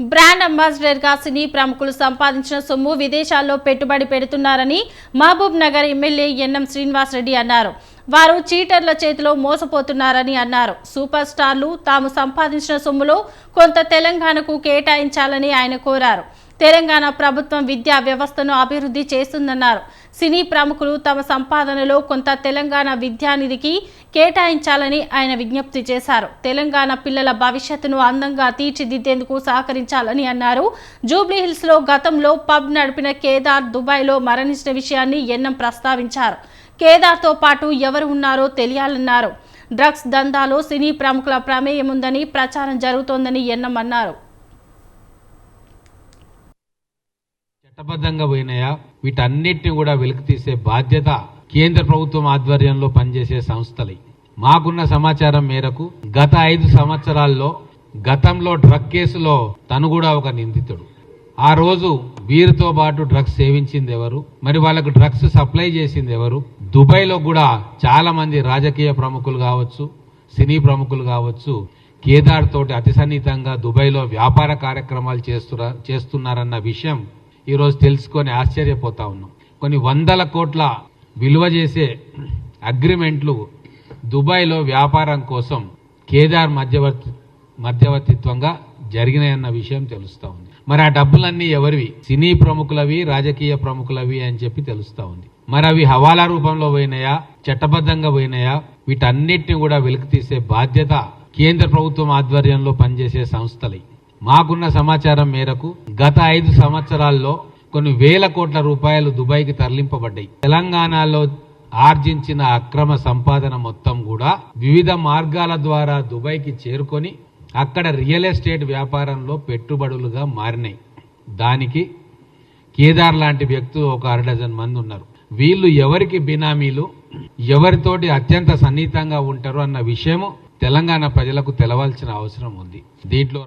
Brand అంబాసిడర్గా సినీ ప్రముఖులు సంపాదించిన సొమ్ము విదేశాల్లో పెట్టుబడి పెడుతున్నారని Mahabubnagar MLA NM Srinivasa Reddy అన్నారు. వారు చీటర్ల చేతిలో మోసపోతున్నారని అన్నారు. సూపర్ స్టార్లు తాము సంపాదించిన సొమ్ములో కొంత తెలంగాణకు కేటాయించాలని ఆయన కోరారు. తెలంగాణ ప్రభుత్వం విద్యా వ్యవస్థను అభివృద్ధి చేస్తుందన్నారు. సినీ ప్రముఖులు తమ సంపాదనలో కొంత తెలంగాణ విద్యానిధికి కేటాయించాలని ఆయన విజ్ఞప్తి చేశారు. తెలంగాణ పిల్లల భవిష్యత్తును అందంగా తీర్చిదిద్దేందుకు సహకరించాలని అన్నారు. జూబ్లీహిల్స్లో లో గతంలో పబ్ నడిపిన కేదార్ దుబాయ్లో మరణించిన విషయాన్ని ఎన్నం ప్రస్తావించారు. కేదార్తో పాటు ఎవరు ఉన్నారో తెలియాలన్నారు. డ్రగ్స్ దందాలో సినీ ప్రముఖుల ప్రమేయం ఉందని ప్రచారం జరుగుతోందని ఎన్నం అన్నారు. చట్టబద్ధంగా పోయినాయా? వీటన్నిటిని కూడా వెలికి తీసే బాధ్యత కేంద్ర ప్రభుత్వం ఆధ్వర్యంలో పనిచేసే సంస్థలే. మాకున్న సమాచారం మేరకు గత ఐదు సంవత్సరాల్లో గతంలో డ్రగ్ కేసులో తను కూడా ఒక నిందితుడు. ఆ రోజు వీరితో పాటు డ్రగ్స్ సేవించింది ఎవరు? మరి వాళ్ళకు డ్రగ్స్ సప్లై చేసింది ఎవరు? దుబాయ్లో కూడా చాలా మంది రాజకీయ ప్రముఖులు కావచ్చు సినీ ప్రముఖులు కావచ్చు కేదార్ తోటి అతి సన్నిహితంగా దుబాయ్లో వ్యాపార కార్యక్రమాలు చేస్తున్నా చేస్తున్నారన్న విషయం ఈరోజు తెలుసుకొని ఆశ్చర్యపోతా ఉన్నాం. కొన్ని వందల కోట్ల విలువ చేసే అగ్రిమెంట్లు దుబాయ్లో వ్యాపారం కోసం కేదార్ మధ్యవర్తి మధ్యవర్తిత్వంగా జరిగినాయన్న విషయం తెలుస్తూ ఉంది. మరి ఆ డబ్బులన్నీ ఎవరివి? సినీ ప్రముఖులవి రాజకీయ ప్రముఖులవి అని చెప్పి తెలుస్తూ ఉంది. మరి అవి హవాలా రూపంలో పోయినాయా? చట్టబద్ధంగా పోయినాయా? వీటన్నిటిని కూడా వెలికి తీసే బాధ్యత కేంద్ర ప్రభుత్వం ఆధ్వర్యంలో పనిచేసే సంస్థలే. మాకున్న సమాచారం మేరకు గత ఐదు సంవత్సరాల్లో కొన్ని వేల కోట్ల రూపాయలు దుబాయ్కి తరలింపబడ్డాయి. తెలంగాణలో ఆర్జించిన అక్రమ సంపాదన మొత్తం కూడా వివిధ మార్గాల ద్వారా దుబాయ్కి చేరుకొని అక్కడ రియల్ ఎస్టేట్ వ్యాపారంలో పెట్టుబడులుగా మారినాయి. దానికి కేదార్ లాంటి వ్యక్తులు ఒక అరడజన్ మంది ఉన్నారు. వీళ్ళు ఎవరికి బినామీలు ఎవరితోటి అత్యంత సన్నిహితంగా ఉంటారు అన్న విషయము తెలంగాణ ప్రజలకు తెలవాల్సిన అవసరం ఉంది. దీంట్లో